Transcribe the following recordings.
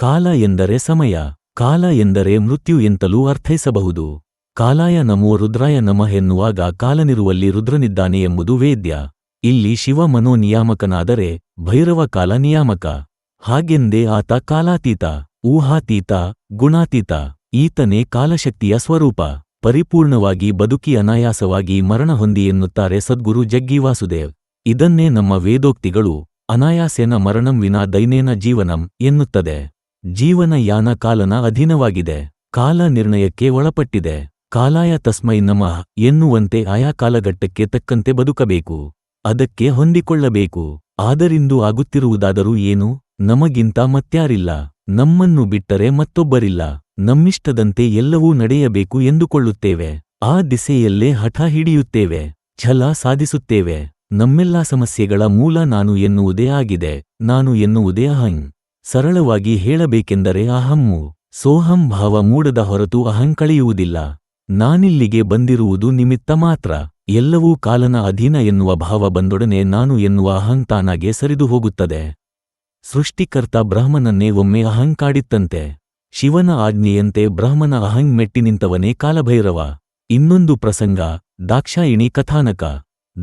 ಕಾಲ ಎಂದರೆ ಸಮಯ, ಕಾಲ ಎಂದರೆ ಮೃತ್ಯು ಎಂತಲೂ ಅರ್ಥೈಸಬಹುದು. ಕಾಲಾಯ ನಮೋ ರುದ್ರಾಯ ನಮಃ ಎನ್ನುವಾಗ ಕಾಲನಿರುವಲ್ಲಿ ರುದ್ರನಿದ್ದಾನೆ ಎಂಬುದು ವೇದ್ಯ. ಇಲ್ಲಿ ಶಿವ ಮನೋನಿಯಾಮಕನಾದರೆ ಭೈರವ ಕಾಲ ನಿಯಾಮಕ. ಹಾಗೆಂದೇ ಆತ ಕಾಲಾತೀತ, ಊಹಾತೀತ, ಗುಣಾತೀತ, ಈತನೇ ಕಾಲಶಕ್ತಿಯ ಸ್ವರೂಪ. ಪರಿಪೂರ್ಣವಾಗಿ ಬದುಕಿ ಅನಾಯಾಸವಾಗಿ ಮರಣ ಹೊಂದಿ ಎನ್ನುತ್ತಾರೆ ಸದ್ಗುರು ಜಗ್ಗಿ ವಾಸುದೇವ್ ಇದನ್ನೇ ನಮ್ಮ ವೇದೋಕ್ತಿಗಳು, ಅನಾಯಾಸೇನ ಮರಣಂ ವಿನಾ ದೈನೇನ ಜೀವನಂ ಎನ್ನುತ್ತದೆ. ಜೀವನ ಯಾನ ಕಾಲನ ಅಧೀನವಾಗಿದೆ. ಕಾಲ ನಿರ್ಣಯಕ್ಕೆ ಒಳಪಟ್ಟಿದೆ. ಕಾಲಾಯ ತಸ್ಮೈ ನಮಃ ಎನ್ನುವಂತೆ ಆಯಾ ಕಾಲಘಟ್ಟಕ್ಕೆ ತಕ್ಕಂತೆ ಬದುಕಬೇಕು. ಅದಕ್ಕೆ ಹೊಂದಿಕೊಳ್ಳಬೇಕು. ಆದರಿಂದು ಆಗುತ್ತಿರುವುದಾದರೂ ಏನು? ನಮಗಿಂತ ಮತ್ಯಾರಿಲ್ಲ. ನಮ್ಮನ್ನು ಬಿಟ್ಟರೆ ಮತ್ತೊಬ್ಬರಿಲ್ಲ. ನಮ್ಮಿಷ್ಟದಂತೆ ಎಲ್ಲವೂ ನಡೆಯಬೇಕು ಎಂದುಕೊಳ್ಳುತ್ತೇವೆ. ಆ ದಿಸೆಯಲ್ಲೇ ಹಠ ಹಿಡಿಯುತ್ತೇವೆ. ಛಲ ಸಾಧಿಸುತ್ತೇವೆ. ನಮ್ಮೆಲ್ಲಾ ಸಮಸ್ಯೆಗಳ ಮೂಲ ನಾನು ಎನ್ನುವುದೇ ಆಗಿದೆ. ನಾನು ಎನ್ನುವುದೇ ಅಹಂ. ಸರಳವಾಗಿ ಹೇಳಬೇಕೆಂದರೆ ಅಹಮ್ಮು. ಸೋಹಂ ಭಾವ ಮೂಡದ ಹೊರತು ಅಹಂಕಳೆಯುವುದಿಲ್ಲ ನಾನಿಲ್ಲಿಗೆ ಬಂದಿರುವುದು ನಿಮಿತ್ತ ಮಾತ್ರ. ಎಲ್ಲವೂ ಕಾಲನ ಅಧೀನ ಎನ್ನುವ ಭಾವ ಬಂದೊಡನೆ ನಾನು ಎನ್ನುವ ಅಹಂ ತಾನಾಗೆ ಸರಿದು ಹೋಗುತ್ತದೆ. ಸೃಷ್ಟಿಕರ್ತ ಬ್ರಹ್ಮನನ್ನೇ ಒಮ್ಮೆ ಅಹಂಕಾಡಿತ್ತಂತೆ ಶಿವನ ಆಜ್ಞೆಯಂತೆ ಬ್ರಹ್ಮನ ಅಹಂ ಮೆಟ್ಟಿ ನಿಂತವನೇ ಕಾಲಭೈರವ. ಇನ್ನೊಂದು ಪ್ರಸಂಗ, ದಾಕ್ಷಾಯಿಣಿ ಕಥಾನಕ.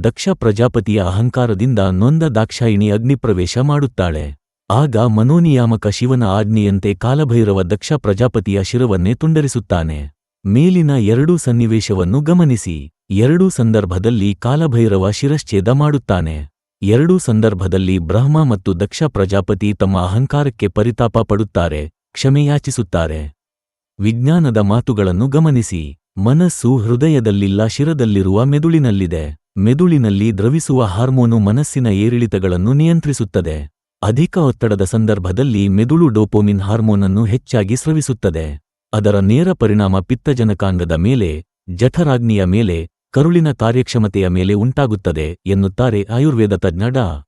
ದಕ್ಷ ಪ್ರಜಾಪತಿಯ ಅಹಂಕಾರದಿಂದ ನೊಂದ ದಾಕ್ಷಾಯಿಣಿ ಅಗ್ನಿಪ್ರವೇಶ ಮಾಡುತ್ತಾಳೆ. ಆಗ ಮನೋನಿಯಾಮಕ ಶಿವನ ಆಜ್ಞೆಯಂತೆ ಕಾಲಭೈರವ ದಕ್ಷ ಪ್ರಜಾಪತಿಯ ಶಿರವನ್ನೇ ತುಂಡರಿಸುತ್ತಾನೆ. ಮೇಲಿನ ಎರಡೂ ಸನ್ನಿವೇಶವನ್ನು ಗಮನಿಸಿ. ಎರಡೂ ಸಂದರ್ಭದಲ್ಲಿ ಕಾಲಭೈರವ ಶಿರಶ್ಛೇದ ಮಾಡುತ್ತಾನೆ. ಎರಡೂ ಸಂದರ್ಭದಲ್ಲಿ ಬ್ರಹ್ಮ ಮತ್ತು ದಕ್ಷ ಪ್ರಜಾಪತಿ ತಮ್ಮ ಅಹಂಕಾರಕ್ಕೆ ಪರಿತಾಪ ಪಡುತ್ತಾರೆ, ಕ್ಷಮೆಯಾಚಿಸುತ್ತಾರೆ. ವಿಜ್ಞಾನದ ಮಾತುಗಳನ್ನು ಗಮನಿಸಿ. ಮನಸ್ಸು ಹೃದಯದಲ್ಲಿಲ್ಲ ಶಿರದಲ್ಲಿರುವ ಮೆದುಳಿನಲ್ಲಿದೆ. ಮೆದುಳಿನಲ್ಲಿ ದ್ರವಿಸುವ ಹಾರ್ಮೋನು ಮನಸ್ಸಿನ ಏರಿಳಿತಗಳನ್ನು ನಿಯಂತ್ರಿಸುತ್ತದೆ. ಅಧಿಕ ಒತ್ತಡದ ಸಂದರ್ಭದಲ್ಲಿ ಮೆದುಳು ಡೋಪೋಮಿನ್ ಹಾರ್ಮೋನನ್ನು ಹೆಚ್ಚಾಗಿ ಸ್ರವಿಸುತ್ತದೆ. ಅದರ ನೇರ ಪರಿಣಾಮ ಪಿತ್ತಜನಕಾಂಗದ ಮೇಲೆ, ಜಠರಾಗ್ನಿಯ ಮೇಲೆ, ಕರುಳಿನ ಕಾರ್ಯಕ್ಷಮತೆಯ ಮೇಲೆ ಉಂಟಾಗುತ್ತದೆ, ಎನ್ನುತ್ತಾರೆ ಆಯುರ್ವೇದ ತಜ್ಞ ಡಾ.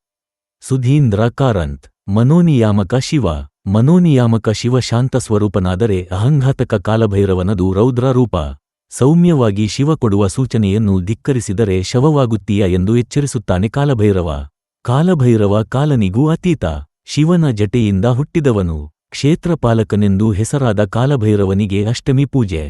ಸುಧೀಂದ್ರ ಕಾರಂತ್. ಮನೋನಿಯಾಮಕ ಶಿವ. ಮನೋನಿಯಾಮಕ ಶಿವ ಶಾಂತ ಸ್ವರೂಪನಾದರೆ ಅಹಂಘಾತಕ ಕಾಲಭೈರವನದು ರೌದ್ರ ರೂಪ ಸೌಮ್ಯವಾಗಿ ಶಿವ ಕೊಡುವ ಸೂಚನೆಯನ್ನು ಧಿಕ್ಕರಿಸಿದರೆ ಶವವಾಗುತ್ತೀಯ ಎಂದು ಎಚ್ಚರಿಸುತ್ತಾನೆ ಕಾಲಭೈರವ. ಕಾಲಭೈರವ ಕಾಲನಿಗೂ ಅತೀತ. ಶಿವನ ಜಟೆಯಿಂದ ಹುಟ್ಟಿದವನು, ಕ್ಷೇತ್ರಪಾಲಕನೆಂದು ಹೆಸರಾದ ಕಾಲಭೈರವನಿಗೆ ಅಷ್ಟಮಿ ಪೂಜೆ.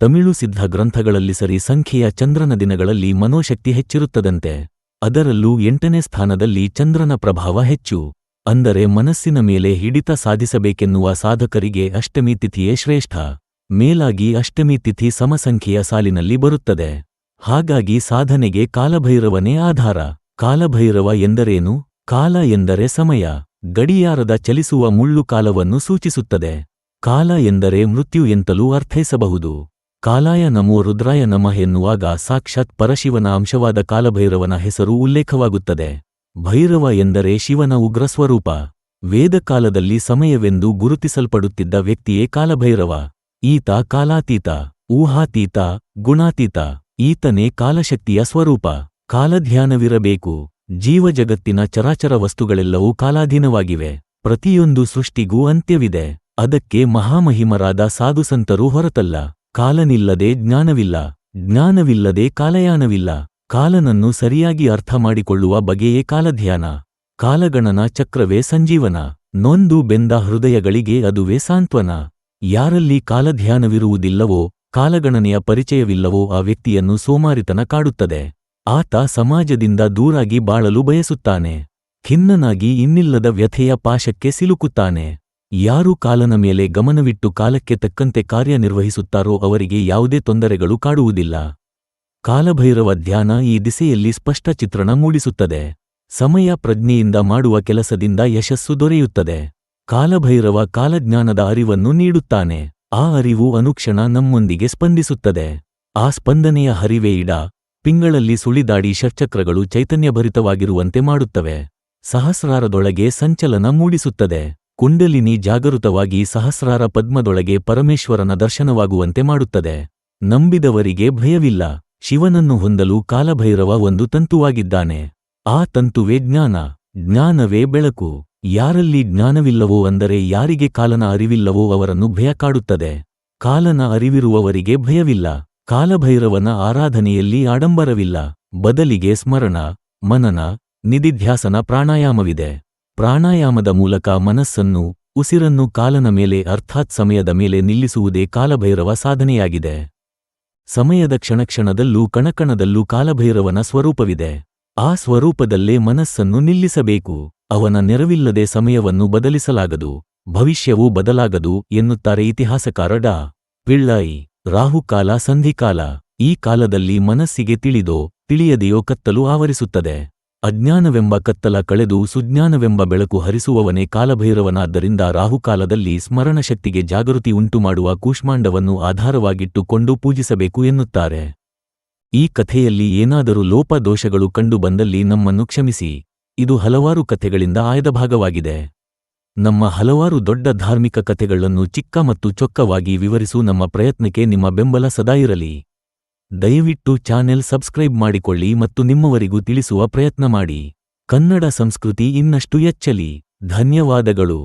ತಮಿಳು ಸಿದ್ಧ ಗ್ರಂಥಗಳಲ್ಲಿ ಸರಿ ಸಂಖ್ಯೆಯ ಚಂದ್ರನ ದಿನಗಳಲ್ಲಿ ಮನೋಶಕ್ತಿ ಹೆಚ್ಚಿರುತ್ತದಂತೆ. ಅದರಲ್ಲೂ ಎಂಟನೇ ಸ್ಥಾನದಲ್ಲಿ ಚಂದ್ರನ ಪ್ರಭಾವ ಹೆಚ್ಚು. ಅಂದರೆ ಮನಸ್ಸಿನ ಮೇಲೆ ಹಿಡಿತ ಸಾಧಿಸಬೇಕೆನ್ನುವ ಸಾಧಕರಿಗೆ ಅಷ್ಟಮಿ ತಿಥಿಯೇ ಶ್ರೇಷ್ಠ. ಮೇಲಾಗಿ ಅಷ್ಟಮಿ ತಿಥಿ ಸಮಸಂಖ್ಯೆಯ ಸಾಲಿನಲ್ಲಿ ಬರುತ್ತದೆ. ಹಾಗಾಗಿ ಸಾಧನೆಗೆ ಕಾಲಭೈರವನೇ ಆಧಾರ. ಕಾಲಭೈರವ ಎಂದರೇನು? ಕಾಲ ಎಂದರೆ ಸಮಯ. ಗಡಿಯಾರದ ಚಲಿಸುವ ಮುಳ್ಳು ಕಾಲವನ್ನು ಸೂಚಿಸುತ್ತದೆ. ಕಾಲ ಎಂದರೆ ಮೃತ್ಯು ಎಂತಲೂ ಅರ್ಥೈಸಬಹುದು. ಕಾಲಾಯ ನಮೋ ರುದ್ರಾಯ ನಮಃ ಎನ್ನುವಾಗ ಸಾಕ್ಷಾತ್ ಪರಶಿವನ ಅಂಶವಾದ ಕಾಲಭೈರವನ ಹೆಸರು ಉಲ್ಲೇಖವಾಗುತ್ತದೆ. ಭೈರವ ಎಂದರೆ ಶಿವನ ಉಗ್ರ ಸ್ವರೂಪ. ವೇದಕಾಲದಲ್ಲಿ ಸಮಯವೆಂದು ಗುರುತಿಸಲ್ಪಡುತ್ತಿದ್ದ ವ್ಯಕ್ತಿಯೇ ಕಾಲಭೈರವ. ಈತ ಕಾಲಾತೀತ, ಊಹಾತೀತ, ಗುಣಾತೀತ, ಈತನೇ ಕಾಲಶಕ್ತಿಯ ಸ್ವರೂಪ. ಕಾಲಧ್ಯಾನವಿರಬೇಕು. ಜೀವಜಗತ್ತಿನ ಚರಾಚರ ವಸ್ತುಗಳೆಲ್ಲವೂ ಕಾಲಾಧೀನವಾಗಿವೆ. ಪ್ರತಿಯೊಂದು ಸೃಷ್ಟಿಗೂ ಅಂತ್ಯವಿದೆ. ಅದಕ್ಕೆ ಮಹಾಮಹಿಮರಾದ ಸಾಧುಸಂತರೂ ಹೊರತಲ್ಲ. ಕಾಲನಿಲ್ಲದೆ ಜ್ಞಾನವಿಲ್ಲ. ಜ್ಞಾನವಿಲ್ಲದೆ ಕಾಲಯಾನವಿಲ್ಲ. ಕಾಲನನ್ನು ಸರಿಯಾಗಿ ಅರ್ಥ ಮಾಡಿಕೊಳ್ಳುವ ಬಗೆಯೇ ಕಾಲಧ್ಯಾನ. ಕಾಲಗಣನ ಚಕ್ರವೇ ಸಂಜೀವನ. ನೊಂದು ಬೆಂದ ಹೃದಯಗಳಿಗೆ ಅದುವೇ ಸಾಂತ್ವನ. ಯಾರಲ್ಲಿ ಕಾಲಧ್ಯಾನವಿರುವುದಿಲ್ಲವೋ, ಕಾಲಗಣನೆಯ ಪರಿಚಯವಿಲ್ಲವೋ ಆ ವ್ಯಕ್ತಿಯನ್ನು ಸೋಮಾರಿತನ ಕಾಡುತ್ತದೆ. ಆತ ಸಮಾಜದಿಂದ ದೂರಾಗಿ ಬಾಳಲು ಬಯಸುತ್ತಾನೆ. ಖಿನ್ನನಾಗಿ ಇನ್ನಿಲ್ಲದ ವ್ಯಥೆಯ ಪಾಶಕ್ಕೆ ಸಿಲುಕುತ್ತಾನೆ. ಯಾರು ಕಾಲನ ಮೇಲೆ ಗಮನವಿಟ್ಟು ಕಾಲಕ್ಕೆ ತಕ್ಕಂತೆ ಕಾರ್ಯನಿರ್ವಹಿಸುತ್ತಾರೋ ಅವರಿಗೆ ಯಾವುದೇ ತೊಂದರೆಗಳು ಕಾಡುವುದಿಲ್ಲ. ಕಾಲಭೈರವ ಧ್ಯಾನ ಈ ದಿಸೆಯಲ್ಲಿ ಸ್ಪಷ್ಟ ಚಿತ್ರಣ ಮೂಡಿಸುತ್ತದೆ. ಸಮಯ ಪ್ರಜ್ಞೆಯಿಂದ ಮಾಡುವ ಕೆಲಸದಿಂದ ಯಶಸ್ಸು ದೊರೆಯುತ್ತದೆ. ಕಾಲಭೈರವ ಕಾಲಜ್ಞಾನದ ಅರಿವನ್ನು ನೀಡುತ್ತಾನೆ. ಆ ಅರಿವು ಅನುಕ್ಷಣ ನಮ್ಮೊಂದಿಗೆ ಸ್ಪಂದಿಸುತ್ತದೆ. ಆ ಸ್ಪಂದನೆಯ ಹರಿವೇ ಇಡ. ಪಿಂಗಳಲ್ಲಿ ಸುಳಿದಾಡಿ ಷಟ್ಚಕ್ರಗಳು ಚೈತನ್ಯಭರಿತವಾಗಿರುವಂತೆ ಮಾಡುತ್ತವೆ. ಸಹಸ್ರಾರದೊಳಗೆ ಸಂಚಲನ ಮೂಡಿಸುತ್ತದೆ. ಕುಂಡಲಿನಿ ಜಾಗೃತವಾಗಿ ಸಹಸ್ರಾರ ಪದ್ಮದೊಳಗೆ ಪರಮೇಶ್ವರನ ದರ್ಶನವಾಗುವಂತೆ ಮಾಡುತ್ತದೆ. ನಂಬಿದವರಿಗೆ ಭಯವಿಲ್ಲ. ಶಿವನನ್ನು ಹೊಂದಲು ಕಾಲಭೈರವ ಒಂದು ತಂತುವಾಗಿದ್ದಾನೆ. ಆ ತಂತುವೇ ಜ್ಞಾನ. ಜ್ಞಾನವೇ ಬೆಳಕು. ಯಾರಲ್ಲಿ ಜ್ಞಾನವಿಲ್ಲವೋ ಅಂದರೆ ಯಾರಿಗೆ ಕಾಲನ ಅರಿವಿಲ್ಲವೋ ಅವರನ್ನು ಭಯ ಕಾಡುತ್ತದೆ ಕಾಲನ ಅರಿವಿರುವವರಿಗೆ ಭಯವಿಲ್ಲ. ಕಾಲಭೈರವನ ಆರಾಧನೆಯಲ್ಲಿ ಆಡಂಬರವಿಲ್ಲ. ಬದಲಿಗೆ ಸ್ಮರಣ, ಮನನ, ನಿಧಿಧ್ಯಾಸನ ಪ್ರಾಣಾಯಾಮವಿದೆ. ಪ್ರಾಣಾಯಾಮದ ಮೂಲಕ ಮನಸ್ಸನ್ನು, ಉಸಿರನ್ನು ಕಾಲನ ಮೇಲೆ ಅರ್ಥಾತ್ ಸಮಯದ ಮೇಲೆ ನಿಲ್ಲಿಸುವುದೇ ಕಾಲಭೈರವ ಸಾಧನೆಯಾಗಿದೆ. ಸಮಯದ ಕ್ಷಣಕ್ಷಣದಲ್ಲೂ ಕಣಕಣದಲ್ಲೂ ಕಾಲಭೈರವನ ಸ್ವರೂಪವಿದೆ. ಆ ಸ್ವರೂಪದಲ್ಲೇ ಮನಸ್ಸನ್ನು ನಿಲ್ಲಿಸಬೇಕು. ಅವನ ನೆರವಿಲ್ಲದೆ ಸಮಯವನ್ನು ಬದಲಿಸಲಾಗದು. ಭವಿಷ್ಯವೂ ಬದಲಾಗದು ಎನ್ನುತ್ತಾರೆ ಇತಿಹಾಸಕಾರ ಡಾ. ಪಿಳ್ಳೈ. ರಾಹುಕಾಲ ಸಂಧಿಕಾಲ, ಈ ಕಾಲದಲ್ಲಿ ಮನಸ್ಸಿಗೆ ತಿಳಿದೋ, ತಿಳಿಯದೆಯೋ ಕತ್ತಲು ಆವರಿಸುತ್ತದೆ. ಅಜ್ಞಾನವೆಂಬ ಕತ್ತಲ ಕಳೆದು ಸುಜ್ಞಾನವೆಂಬ ಬೆಳಕು ಹರಿಸುವವನೇ ಕಾಲಭೈರವನಾದ್ದರಿಂದ ರಾಹುಕಾಲದಲ್ಲಿ ಸ್ಮರಣಶಕ್ತಿಗೆ ಜಾಗೃತಿ ಉಂಟುಮಾಡುವ ಕೂಷ್ಮಾಂಡವನ್ನು ಆಧಾರವಾಗಿಟ್ಟುಕೊಂಡು ಪೂಜಿಸಬೇಕು ಎನ್ನುತ್ತಾರೆ. ಈ ಕಥೆಯಲ್ಲಿ ಏನಾದರೂ ಲೋಪದೋಷಗಳು ಕಂಡುಬಂದಲ್ಲಿ ನಮ್ಮನ್ನು ಕ್ಷಮಿಸಿ. ಇದು ಹಲವಾರು ಕಥೆಗಳಿಂದ ಆಯ್ದ ಭಾಗವಾಗಿದೆ. ನಮ್ಮ ಹಲವಾರು ದೊಡ್ಡ ಧಾರ್ಮಿಕ ಕಥೆಗಳನ್ನು ಚಿಕ್ಕ ಮತ್ತು ಚೊಕ್ಕವಾಗಿ ವಿವರಿಸು ನಮ್ಮ ಪ್ರಯತ್ನಕ್ಕೆ ನಿಮ್ಮ ಬೆಂಬಲ ಸದಾ ಇರಲಿ. ದಯವಿಟ್ಟು ಚಾನೆಲ್ ಸಬ್ಸ್ಕ್ರೈಬ್ ಮಾಡಿಕೊಳ್ಳಿ ಮತ್ತು ನಿಮ್ಮವರಿಗೂ ತಿಳಿಸುವ ಪ್ರಯತ್ನ ಮಾಡಿ. ಕನ್ನಡ ಸಂಸ್ಕೃತಿ ಇನ್ನಷ್ಟು ಎಚ್ಚಲಿ ಧನ್ಯವಾದಗಳು.